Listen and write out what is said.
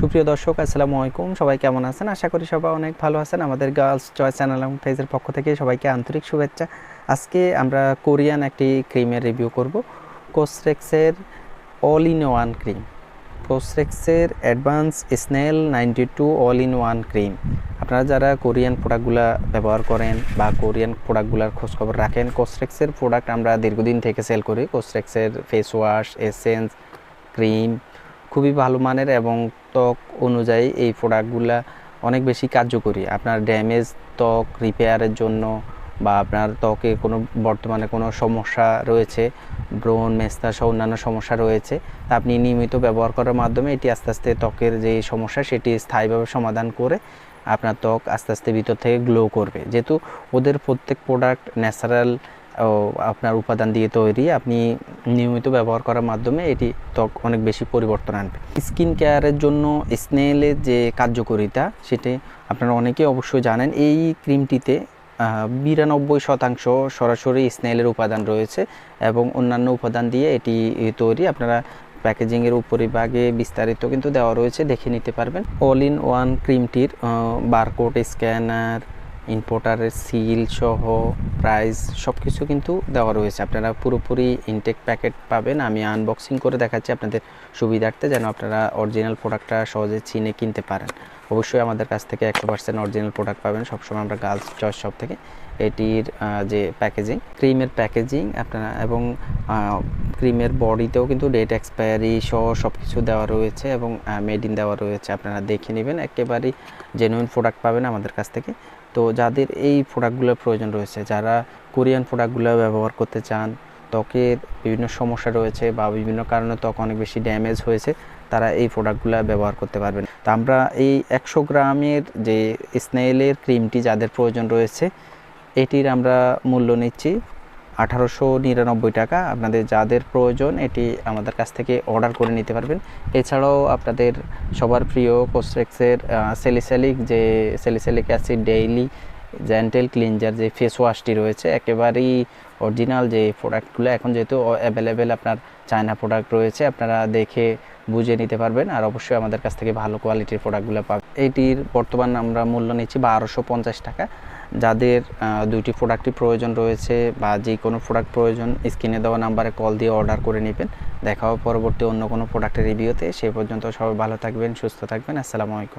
সুপ্রিয় দর্শক, আসসালামু আলাইকুম। সবাই কেমন আছেন? আশা করি সবাই অনেক ভালো আছেন। আমাদের গার্লস চয়েস চ্যানেল এবং পেজের পক্ষ থেকে সবাইকে আন্তরিক শুভেচ্ছা। আজকে আমরা কোরিয়ান একটি ক্রিমের রিভিউ করব। কোসরেক্সের all in one cream কোসরেক্সের advance snail ninety two all in one cream আপনারা যারা কোরিয়ান প্রোডাক্টগুলো ব্যবহার করেন বা কোরিয়ান প্রোডাক্টগুলোর খোঁজখবর রাখেন কোসরেক্সের প্রোডাক্ট আমরা দীর্ঘদিন থেকে সেল করি। কোসরেক্সের ফেস ওয়াশ এসেন্স ক্রিম খুবই ভালো মানের এবং ত্বক অনুযায়ী এই প্রোডাক্টগুলা অনেক বেশি কার্যকরী। আপনার ড্যামেজ ত্বক রিপেয়ারের জন্য বা আপনার ত্বকে কোনো বর্তমানে কোনো সমস্যা রয়েছে, ব্রণ মেস্তা সহ অন্যান্য সমস্যা রয়েছে, তা আপনি নিয়মিত ব্যবহার করার মাধ্যমে এটি আস্তে আস্তে ত্বকের যে সমস্যা সেটি স্থায়ীভাবে সমাধান করে আপনার ত্বক আস্তে আস্তে ভিতর থেকে গ্লো করবে। যেহেতু ওদের প্রত্যেক প্রোডাক্ট ন্যাচারাল আপনার উপাদান দিয়ে তৈরি, আপনি নিয়মিত ব্যবহার করার মাধ্যমে এটি ত্বক অনেক বেশি পরিবর্তন আনবে। স্কিন কেয়ারের জন্য স্নেলের যে কার্যকারিতা, সেটি আপনারা অনেকেই অবশ্যই জানেন, এই ক্রিমটিতে বিরানব্বই শতাংশ সরাসরি স্নেলের উপাদান রয়েছে এবং অন্যান্য উপাদান দিয়ে এটি তৈরি। আপনারা প্যাকেজিংয়ের উপরিভাগে বিস্তারিত কিন্তু দেওয়া রয়েছে, দেখে নিতে পারবেন। অল ইন ওয়ান ক্রিমটির বারকোড স্ক্যানার ইম্পোর্টারের সিল সহ প্রাইস সব কিছু কিন্তু দেওয়া রয়েছে। আপনারা পুরোপুরি ইনটেক প্যাকেট পাবেন। আমি আনবক্সিং করে দেখাচ্ছি আপনাদের সুবিধার্থে যেন আপনারা অরিজিনাল প্রোডাক্টটা সহজে চিনে কিনতে পারেন। অবশ্যই আমাদের কাছ থেকে একশো পার্সেন্ট অরিজিনাল প্রোডাক্ট পাবেন। সবসময় আমরা গার্লস চয়েস শপ থেকে এটির যে প্যাকেজিং ক্রিমের প্যাকেজিং আপনারা এবং ক্রিমের বডিতেও কিন্তু ডেট এক্সপায়ারি সহ সব কিছু দেওয়া রয়েছে এবং মেড ইন দেওয়া রয়েছে। আপনারা দেখে নেবেন। একেবারেই জেনুইন প্রোডাক্ট পাবেন আমাদের কাছ থেকে। তো যাদের এই প্রোডাক্টগুলোর প্রয়োজন রয়েছে, যারা কোরিয়ান প্রোডাক্টগুলো ব্যবহার করতে চান ত্বকের বিভিন্ন সমস্যা রয়েছে বা বিভিন্ন কারণে ত্বক অনেক বেশি ড্যামেজ হয়েছে, তারা এই প্রোডাক্টগুলো ব্যবহার করতে পারবেন। তা আমরা এই একশো গ্রামের যে স্নেলের ক্রিমটি যাদের প্রয়োজন রয়েছে, এটির আমরা মূল্য নিচ্ছি আঠারোশো নিরানব্বই টাকা। আপনাদের যাদের প্রয়োজন, এটি আমাদের কাছ থেকে অর্ডার করে নিতে পারবেন। এছাড়াও আপনাদের সবার প্রিয় কোস্ট্রেক্সের সেলিস্যালিক যে salicylic acid daily gentle cleanser যে ফেস ওয়াশটি রয়েছে, একেবারেই অরিজিনাল যে প্রোডাক্টগুলো এখন যেহেতু অ্যাভেলেবেল আপনার চায়না প্রোডাক্ট রয়েছে, আপনারা দেখে বুঝে নিতে পারবেন আর অবশ্যই আমাদের কাছ থেকে ভালো কোয়ালিটির প্রোডাক্টগুলো পাবেন। এটির বর্তমান আমরা মূল্য নিচ্ছি বারোশো টাকা। যাদের দুইটি প্রোডাক্টই প্রয়োজন রয়েছে বা যে কোনো প্রোডাক্ট প্রয়োজন, স্ক্রিনে দেওয়া নাম্বারে কল দিয়ে অর্ডার করে নেবেন। দেখাও পরবর্তী অন্য কোনো প্রোডাক্টের রিভিউতে সে পর্যন্ত সবাই ভালো থাকবেন, সুস্থ থাকবেন। আসসালামু আলাইকুম।